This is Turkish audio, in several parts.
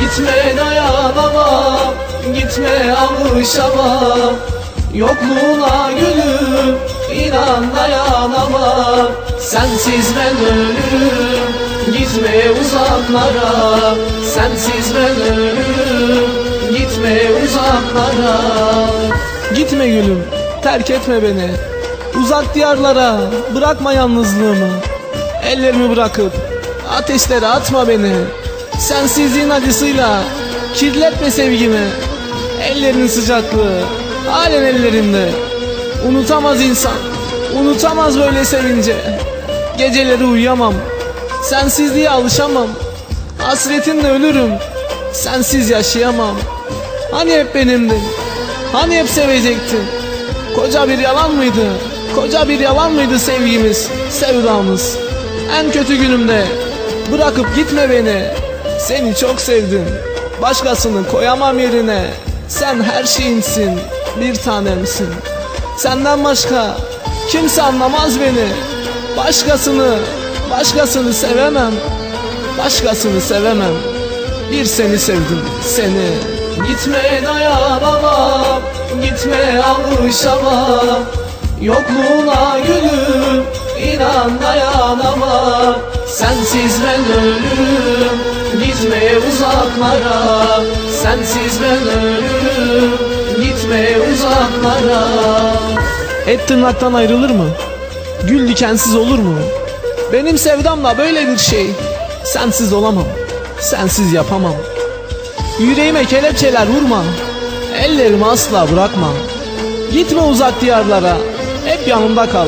Gitme dayanamam Gitme alışamam Yokluğuna gülüm inan dayanamam Sensiz ben ölürüm Gitme uzaklara Sensiz ben ölürüm Gitme uzaklara Gitme gülüm, terk etme beni. Uzak diyarlara bırakma yalnızlığımı. Ellerimi bırakıp ateşlere atma beni. Sensizliğin acısıyla kirletme sevgimi. Ellerin sıcaklığı halen ellerimde. Unutamaz insan, unutamaz böyle sevince. Geceleri uyuyamam, sensizliğe alışamam. Hasretinle ölürüm, sensiz yaşayamam. Hani hep benimdin, hani hep sevecektin. Koca bir yalan mıydı? Koca bir yalan mıydı sevgimiz, sevdamız? En kötü günümde bırakıp gitme beni. Seni çok sevdim. Başkasını koyamam yerine. Sen her şeyimsin, bir tanemsin. Senden başka kimse anlamaz beni. Başkasını, başkasını sevemem. Başkasını sevemem. Bir seni sevdim, seni. Gitme dayanamam Gitme alışamam Yokluğuna gülüm inan dayanamam Sensiz ben ölürüm Gitme uzaklara Sensiz ben ölürüm Gitme uzaklara Et tırnaktan ayrılır mı? Gül dikensiz olur mu? Benim sevdamla böyle bir şey. Sensiz olamam. Sensiz yapamam. Yüreğime kelepçeler vurma. Ellerimi asla bırakma. Gitme uzak diyarlara. Hep yanımda kal.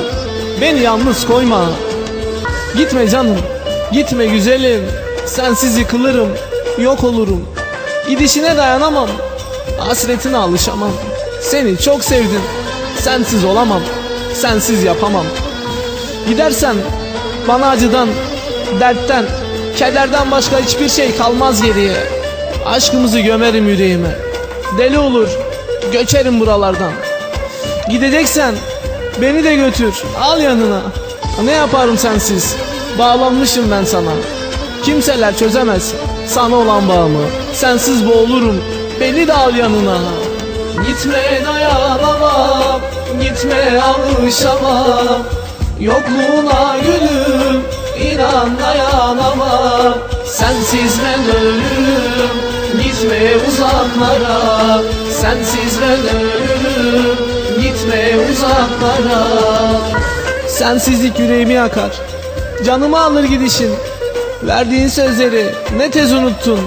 Beni yalnız koyma. Gitme canım. Gitme güzelim. Sensiz yıkılırım. Yok olurum. Gidişine dayanamam. Hasretine alışamam. Seni çok sevdim. Sensiz olamam. Sensiz yapamam. Gidersen bana acıdan, dertten, kederden başka hiçbir şey kalmaz geriye. Aşkımızı gömerim yüreğime. Deli olur, göçerim buralardan. Gideceksen beni de götür, al yanına. Ne yaparım sensiz? Bağlanmışım ben sana. Kimseler çözemez sana olan bağımı. Sensiz boğulurum, beni de al yanına. Gitme dayanamam Gitme alışamam Yokluğuna gülüm inan dayanamam Sensiz ben ölürüm Gitme uzaklara Sensiz ben ölürüm Gitme uzaklara Sensizlik yüreğimi yakar Canımı alır gidişin. Verdiğin sözleri ne tez unuttun.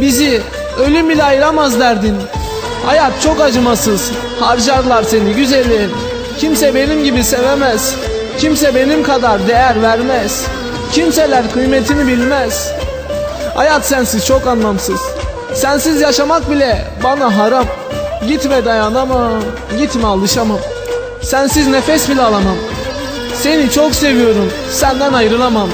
Bizi ölüm bile ayıramaz derdin. Hayat çok acımasız. Harcarlar seni güzelim. Kimse benim gibi sevemez. Kimse benim kadar değer vermez. Kimseler kıymetini bilmez. Hayat sensiz çok anlamsız. Sensiz yaşamak bile bana haram Gitme dayanamam Gitme alışamam. Sensiz nefes bile alamam Seni çok seviyorum. Senden ayrılamam.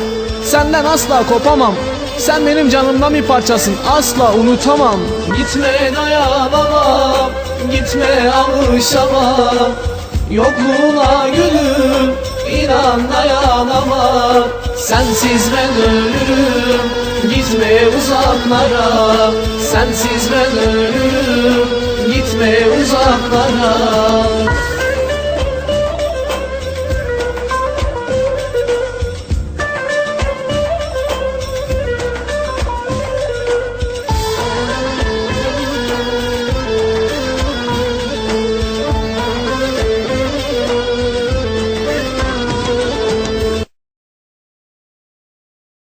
Senden asla kopamam. Sen benim canımdan bir parçasın. Asla unutamam. Gitme dayanamam. Gitme alışamam. Yokluğuna gülüm. İnan dayanamam. Sensiz ben ölürüm. Gitme uzaklara. Sensiz ben ölürüm. Gitme uzaklara